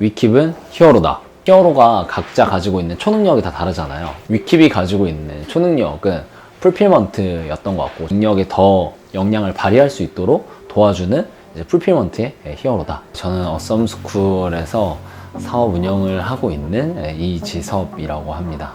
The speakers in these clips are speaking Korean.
위킵은 히어로다. 히어로가 각자 가지고 있는 초능력이 다 다르잖아요. 위킵이 가지고 있는 초능력은 풀필먼트였던 것 같고 능력이 더 역량을 발휘할 수 있도록 도와주는 풀필먼트의 히어로다. 저는 어썸스쿨에서 사업 운영을 하고 있는 이지섭이라고 합니다.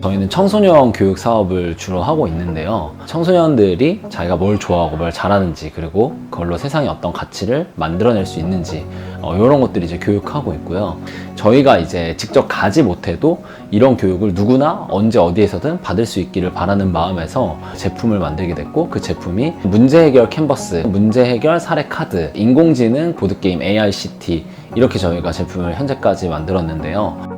저희는 청소년 교육 사업을 주로 하고 있는데요. 청소년들이 자기가 뭘 좋아하고 뭘 잘하는지 그리고 그걸로 세상에 어떤 가치를 만들어낼 수 있는지 어, 이런 것들을 이제 교육하고 있고요. 저희가 이제 직접 가지 못해도 이런 교육을 누구나 언제 어디에서든 받을 수 있기를 바라는 마음에서 제품을 만들게 됐고 그 제품이 문제 해결 캔버스, 문제 해결 사례 카드, 인공지능 보드게임 AICT 이렇게 저희가 제품을 현재까지 만들었는데요.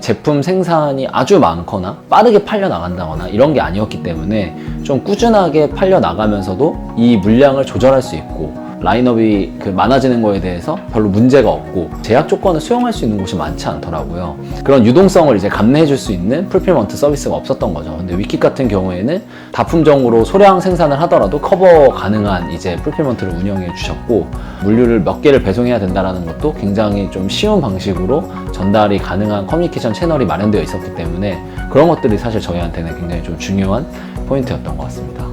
제품 생산이 아주 많거나 빠르게 팔려 나간다거나 이런 게 아니었기 때문에 좀 꾸준하게 팔려 나가면서도 이 물량을 조절할 수 있고 라인업이 그 많아지는 거에 대해서 별로 문제가 없고 제약 조건을 수용할 수 있는 곳이 많지 않더라고요. 그런 유동성을 이제 감내해 줄 수 있는 풀필먼트 서비스가 없었던 거죠. 근데 위킷 같은 경우에는 다품종으로 소량 생산을 하더라도 커버 가능한 이제 풀필먼트를 운영해 주셨고 물류를 몇 개를 배송해야 된다라는 것도 굉장히 좀 쉬운 방식으로 전달이 가능한 커뮤니케이션 채널이 마련되어 있었기 때문에 그런 것들이 사실 저희한테는 굉장히 좀 중요한 포인트였던 것 같습니다.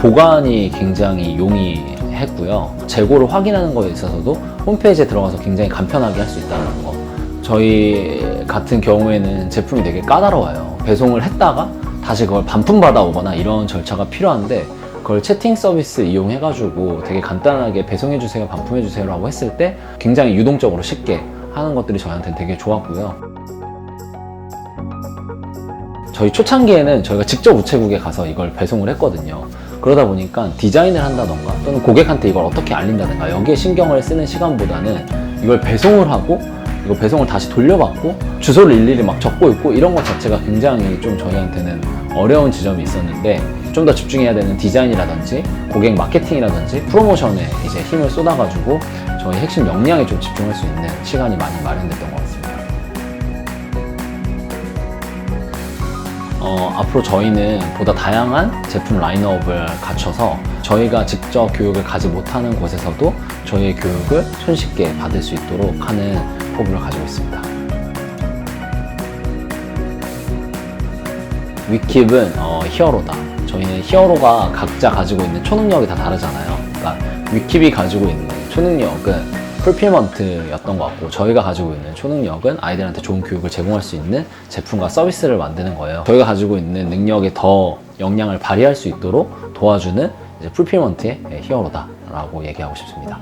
보관이 굉장히 용이했고요. 재고를 확인하는 거에 있어서도 홈페이지에 들어가서 굉장히 간편하게 할 수 있다는 거. 저희 같은 경우에는 제품이 되게 까다로워요. 배송을 했다가 다시 그걸 반품 받아 오거나 이런 절차가 필요한데 그걸 채팅 서비스 이용해가지고 되게 간단하게 배송해주세요, 반품해주세요 라고 했을 때 굉장히 유동적으로 쉽게 하는 것들이 저희한테는 되게 좋았고요. 저희 초창기에는 저희가 직접 우체국에 가서 이걸 배송을 했거든요. 그러다 보니까 디자인을 한다던가 또는 고객한테 이걸 어떻게 알린다든가 여기에 신경을 쓰는 시간보다는 이걸 배송을 하고 이거 배송을 다시 돌려받고 주소를 일일이 막 적고 있고 이런 것 자체가 굉장히 좀 저희한테는 어려운 지점이 있었는데 좀 더 집중해야 되는 디자인이라든지 고객 마케팅이라든지 프로모션에 이제 힘을 쏟아가지고 저희 핵심 역량에 좀 집중할 수 있는 시간이 많이 마련됐던 것 같습니 어, 앞으로 저희는 보다 다양한 제품 라인업을 갖춰서 저희가 직접 교육을 가지 못하는 곳에서도 저희의 교육을 손쉽게 받을 수 있도록 하는 포부를 가지고 있습니다. 위킵은 어, 히어로다. 저희는 히어로가 각자 가지고 있는 초능력이 다 다르잖아요. 그러니까 위킵이 가지고 있는 초능력은 풀필먼트였던 것 같고 저희가 가지고 있는 초능력은 아이들한테 좋은 교육을 제공할 수 있는 제품과 서비스를 만드는 거예요. 저희가 가지고 있는 능력에 더 역량을 발휘할 수 있도록 도와주는 이제 풀필먼트의 히어로다라고 얘기하고 싶습니다.